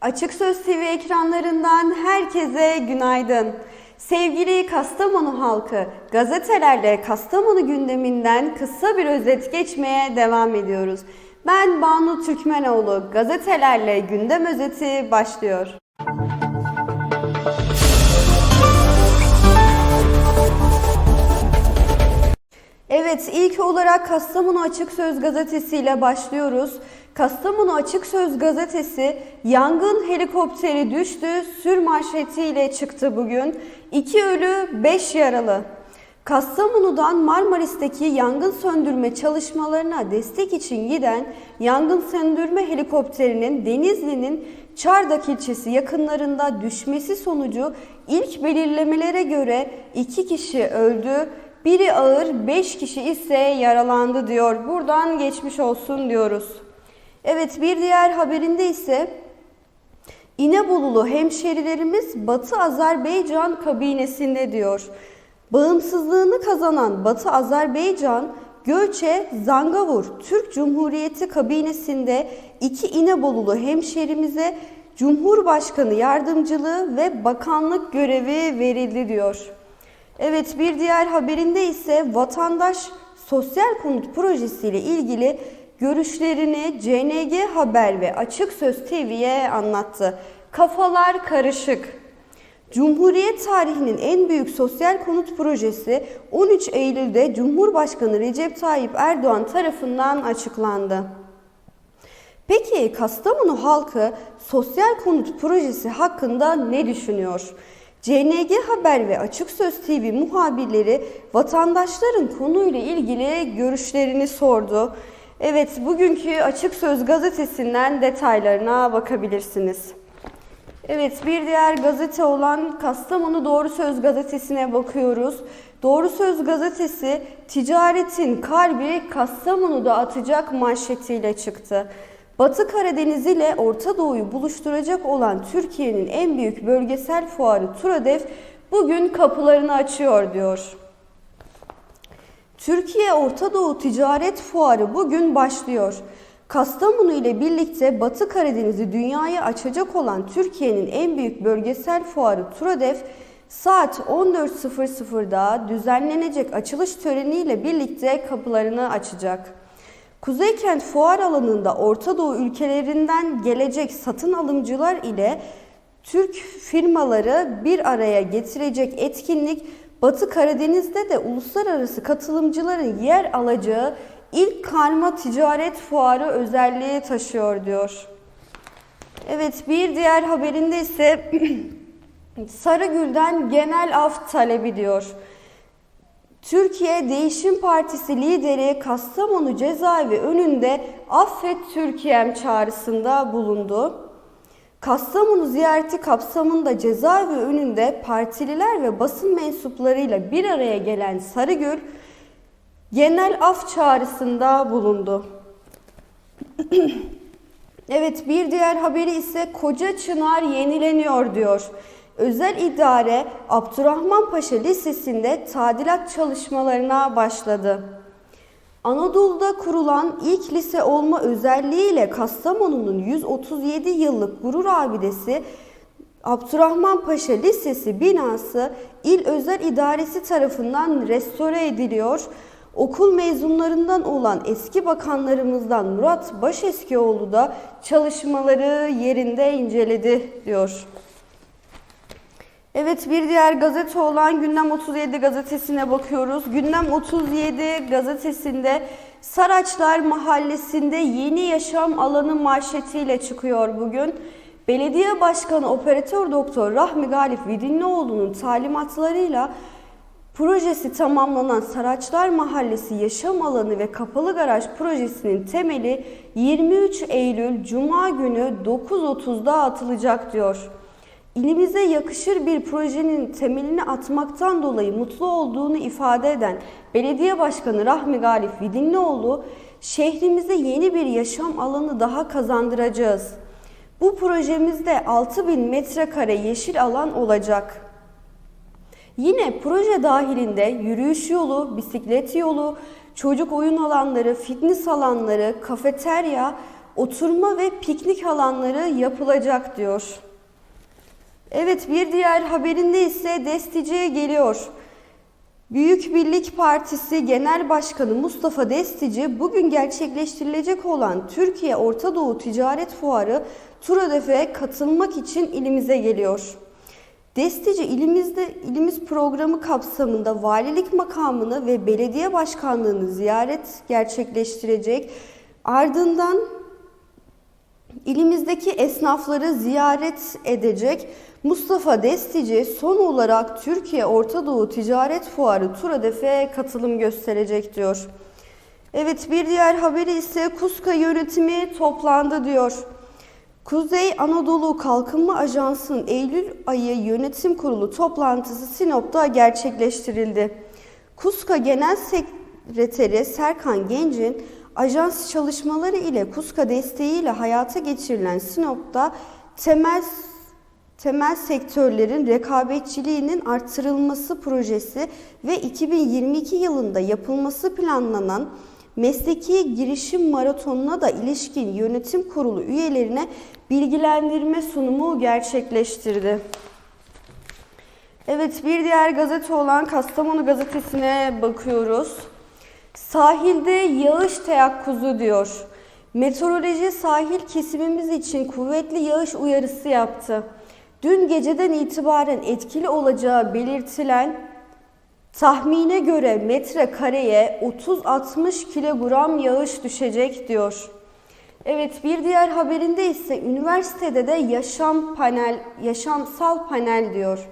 Açık Söz TV ekranlarından herkese günaydın. Sevgili Kastamonu halkı, gazetelerle Kastamonu gündeminden kısa bir özet geçmeye devam ediyoruz. Ben Banu Türkmenoğlu, gazetelerle gündem özeti başlıyor. Evet, ilk olarak Kastamonu Açık Söz Gazetesi ile başlıyoruz. Kastamonu Açık Söz Gazetesi yangın helikopteri düştü, sür manşetiyle çıktı bugün. 2 ölü, 5 yaralı. Kastamonu'dan Marmaris'teki yangın söndürme çalışmalarına destek için giden yangın söndürme helikopterinin Denizli'nin Çardak ilçesi yakınlarında düşmesi sonucu ilk belirlemelere göre 2 kişi öldü, biri ağır, 5 kişi ise yaralandı diyor. Buradan geçmiş olsun diyoruz. Evet bir diğer haberinde ise İnebolulu hemşerilerimiz Batı Azerbaycan kabinesinde diyor. Bağımsızlığını kazanan Batı Azerbaycan Göçe Zangavur Türk Cumhuriyeti kabinesinde iki İnebolulu hemşerimize Cumhurbaşkanı yardımcılığı ve bakanlık görevi verildi diyor. Evet bir diğer haberinde ise vatandaş sosyal konut projesiyle ilgili görüşlerini CNG Haber ve Açık Söz TV'ye anlattı. Kafalar karışık. Cumhuriyet tarihinin en büyük sosyal konut projesi 13 Eylül'de Cumhurbaşkanı Recep Tayyip Erdoğan tarafından açıklandı. Peki Kastamonu halkı sosyal konut projesi hakkında ne düşünüyor? CNG Haber ve Açık Söz TV muhabirleri vatandaşların konuyla ilgili görüşlerini sordu. Evet, bugünkü Açık Söz gazetesinden detaylarına bakabilirsiniz. Evet, bir diğer gazete olan Kastamonu Doğru Söz gazetesine bakıyoruz. Doğru Söz gazetesi ticaretin kalbi Kastamonu'da atacak manşetiyle çıktı. Batı Karadeniz ile Orta Doğu'yu buluşturacak olan Türkiye'nin en büyük bölgesel fuarı Turadef bugün kapılarını açıyor diyor. Türkiye Orta Doğu Ticaret Fuarı bugün başlıyor. Kastamonu ile birlikte Batı Karadeniz'i dünyaya açacak olan Türkiye'nin en büyük bölgesel fuarı Turadef saat 14.00'da düzenlenecek açılış töreniyle birlikte kapılarını açacak. Kuzeykent fuar alanında Orta Doğu ülkelerinden gelecek satın alımcılar ile Türk firmaları bir araya getirecek etkinlik Batı Karadeniz'de de uluslararası katılımcıların yer alacağı ilk karma ticaret fuarı özelliği taşıyor diyor. Evet bir diğer haberinde ise Sarıgül'den genel af talebi diyor. Türkiye Değişim Partisi lideri Kastamonu cezaevi önünde affet Türkiye'm çağrısında bulundu. Kastamonu ziyareti kapsamında cezaevi önünde partililer ve basın mensuplarıyla bir araya gelen Sarıgül, genel af çağrısında bulundu. evet bir diğer haberi ise Koca Çınar yenileniyor diyor. Özel idare Abdurrahman Paşa Lisesi'nde tadilat çalışmalarına başladı. Anadolu'da kurulan ilk lise olma özelliğiyle Kastamonu'nun 137 yıllık gurur abidesi Abdurrahman Paşa Lisesi binası İl Özel İdaresi tarafından restore ediliyor. Okul mezunlarından olan eski bakanlarımızdan Murat Başeskioğlu da çalışmaları yerinde inceledi diyor. Evet bir diğer gazete olan Gündem 37 gazetesine bakıyoruz. Gündem 37 gazetesinde Saraçlar Mahallesi'nde yeni yaşam alanı manşetiyle çıkıyor bugün. Belediye Başkanı Operatör Doktor Rahmi Galip Vidinlioğlu'nun talimatlarıyla projesi tamamlanan Saraçlar Mahallesi Yaşam Alanı ve Kapalı Garaj projesinin temeli 23 Eylül Cuma günü 9.30'da atılacak diyor. İlimize yakışır bir projenin temelini atmaktan dolayı mutlu olduğunu ifade eden Belediye Başkanı Rahmi Galip Vidinlioğlu, şehrimize yeni bir yaşam alanı daha kazandıracağız. Bu projemizde 6000 metrekare yeşil alan olacak. Yine proje dahilinde yürüyüş yolu, bisiklet yolu, çocuk oyun alanları, fitness alanları, kafeterya, oturma ve piknik alanları yapılacak diyor. Evet bir diğer haberinde ise Destici geliyor. Büyük Birlik Partisi Genel Başkanı Mustafa Destici bugün gerçekleştirilecek olan Türkiye Orta Doğu Ticaret Fuarı TURADEF'e katılmak için ilimize geliyor. Destici ilimizde ilimiz programı kapsamında valilik makamını ve belediye başkanlığını ziyaret gerçekleştirecek. Ardından ilimizdeki esnafları ziyaret edecek. Mustafa Destici son olarak Türkiye Orta Doğu Ticaret Fuarı TURADEF'e katılım gösterecek diyor. Evet bir diğer haberi ise Kuska yönetimi toplandı diyor. Kuzey Anadolu Kalkınma Ajansı'nın Eylül ayı yönetim kurulu toplantısı Sinop'ta gerçekleştirildi. Kuska Genel Sekreteri Serkan Genc'in ajans çalışmaları ile Kuska desteğiyle hayata geçirilen Sinop'ta temel temel sektörlerin rekabetçiliğinin artırılması projesi ve 2022 yılında yapılması planlanan mesleki girişim maratonuna da ilişkin yönetim kurulu üyelerine bilgilendirme sunumu gerçekleştirdi. Evet bir diğer gazete olan Kastamonu gazetesine bakıyoruz. Sahilde yağış teyakkuzu diyor. Meteoroloji sahil kesimimiz için kuvvetli yağış uyarısı yaptı. Dün geceden itibaren etkili olacağı belirtilen tahmine göre metrekareye 30-60 kilogram yağış düşecek diyor. Evet bir diğer haberinde ise üniversitede de yaşam panel, yaşamsal panel diyor.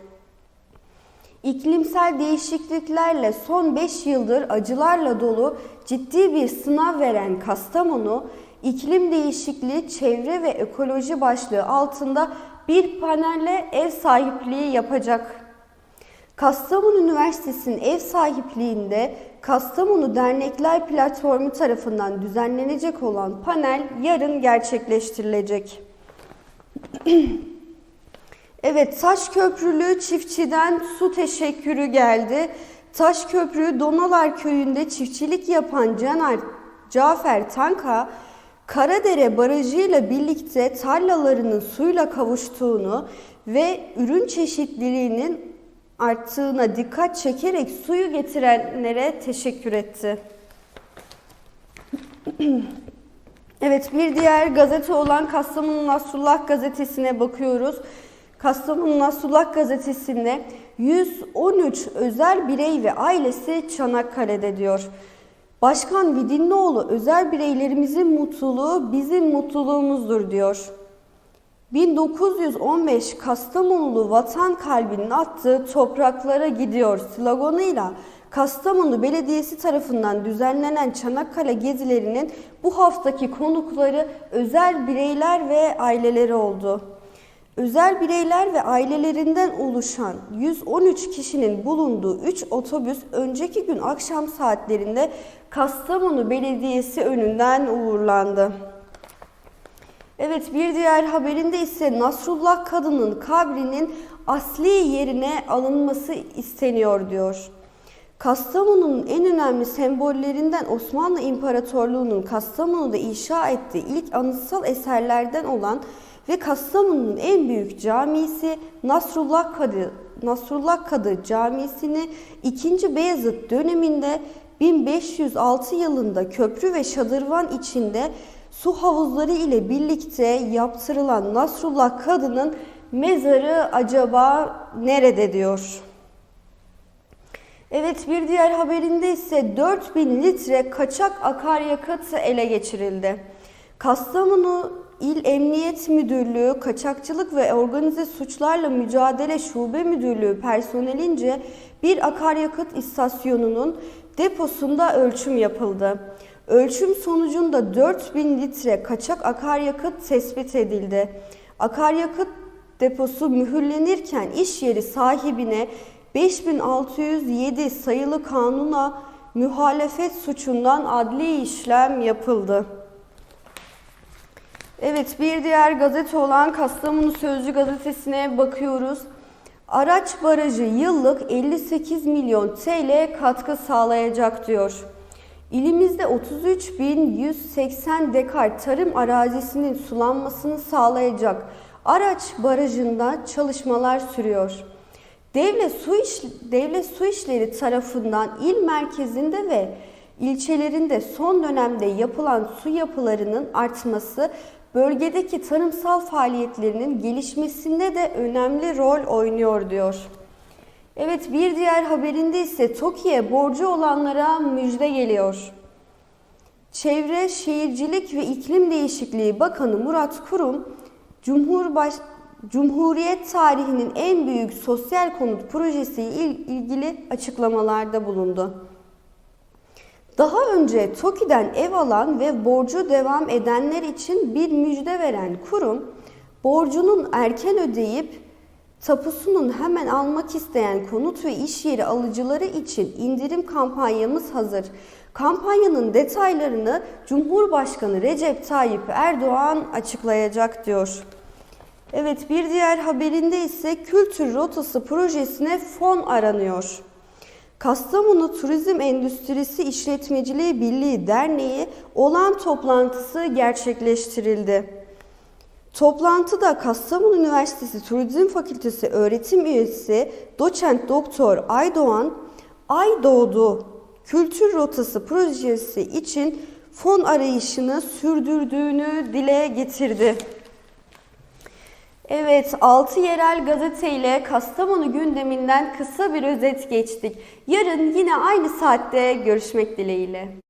İklimsel değişikliklerle son 5 yıldır acılarla dolu ciddi bir sınav veren Kastamonu, iklim değişikliği, çevre ve ekoloji başlığı altında bir panelle ev sahipliği yapacak. Kastamonu Üniversitesi'nin ev sahipliğinde Kastamonu Dernekler Platformu tarafından düzenlenecek olan panel yarın gerçekleştirilecek. evet, Taş Köprülü çiftçiden su teşekkürü geldi. Taş Köprü Donalar Köyü'nde çiftçilik yapan Caner Cafer Tanka, Karadere Barajı ile birlikte tarlalarının suyla kavuştuğunu ve ürün çeşitliliğinin arttığına dikkat çekerek suyu getirenlere teşekkür etti. evet bir diğer gazete olan Kastamonu Nasrullah gazetesine bakıyoruz. Kastamonu Nasrullah gazetesinde 113 özel birey ve ailesi Çanakkale'de diyor. Başkan Vidinlioğlu özel bireylerimizin mutluluğu bizim mutluluğumuzdur diyor. 1915 Kastamonulu vatan kalbinin attığı topraklara gidiyor sloganıyla Kastamonu Belediyesi tarafından düzenlenen Çanakkale gezilerinin bu haftaki konukları özel bireyler ve aileleri oldu. Özel bireyler ve ailelerinden oluşan 113 kişinin bulunduğu 3 otobüs önceki gün akşam saatlerinde Kastamonu Belediyesi önünden uğurlandı. Evet bir diğer haberinde ise Nasrullah kadının kabrinin asli yerine alınması isteniyor diyor. Kastamonu'nun en önemli sembollerinden Osmanlı İmparatorluğu'nun Kastamonu'da inşa ettiği ilk anıtsal eserlerden olan ve Kastamonu'nun en büyük camisi Nasrullah Kadı, Nasrullah Kadı Camisi'ni 2. Beyazıt döneminde 1506 yılında köprü ve şadırvan içinde su havuzları ile birlikte yaptırılan Nasrullah Kadı'nın mezarı acaba nerede diyor. Evet bir diğer haberinde ise 4000 litre kaçak akaryakıt ele geçirildi. Kastamonu İl Emniyet Müdürlüğü Kaçakçılık ve Organize Suçlarla Mücadele Şube Müdürlüğü personelince bir akaryakıt istasyonunun deposunda ölçüm yapıldı. Ölçüm sonucunda 4000 litre kaçak akaryakıt tespit edildi. Akaryakıt deposu mühürlenirken iş yeri sahibine 5607 sayılı kanuna muhalefet suçundan adli işlem yapıldı. Evet bir diğer gazete olan Kastamonu Sözcü gazetesine bakıyoruz. Araç barajı yıllık 58 milyon TL katkı sağlayacak diyor. İlimizde 33.180 dekar tarım arazisinin sulanmasını sağlayacak Araç Barajı'nda çalışmalar sürüyor. Devlet Su, İş, Devlet Su İşleri tarafından il merkezinde ve ilçelerinde son dönemde yapılan su yapılarının artması bölgedeki tarımsal faaliyetlerinin gelişmesinde de önemli rol oynuyor diyor. Evet bir diğer haberinde ise TOKİ'ye borcu olanlara müjde geliyor. Çevre, Şehircilik ve İklim Değişikliği Bakanı Murat Kurum, Cumhurbaş Cumhuriyet tarihinin en büyük sosyal konut projesi il ilgili açıklamalarda bulundu. Daha önce TOKİ'den ev alan ve borcu devam edenler için bir müjde veren kurum, borcunun erken ödeyip tapusunun hemen almak isteyen konut ve iş yeri alıcıları için indirim kampanyamız hazır. Kampanyanın detaylarını Cumhurbaşkanı Recep Tayyip Erdoğan açıklayacak diyor. Evet bir diğer haberinde ise Kültür Rotası projesine fon aranıyor. Kastamonu Turizm Endüstrisi İşletmeciliği Birliği Derneği olan toplantısı gerçekleştirildi. Toplantıda Kastamonu Üniversitesi Turizm Fakültesi öğretim üyesi doçent doktor Aydoğan, Ay Doğdu Kültür Rotası projesi için fon arayışını sürdürdüğünü dile getirdi. Evet, 6 yerel gazete ile Kastamonu gündeminden kısa bir özet geçtik. Yarın yine aynı saatte görüşmek dileğiyle.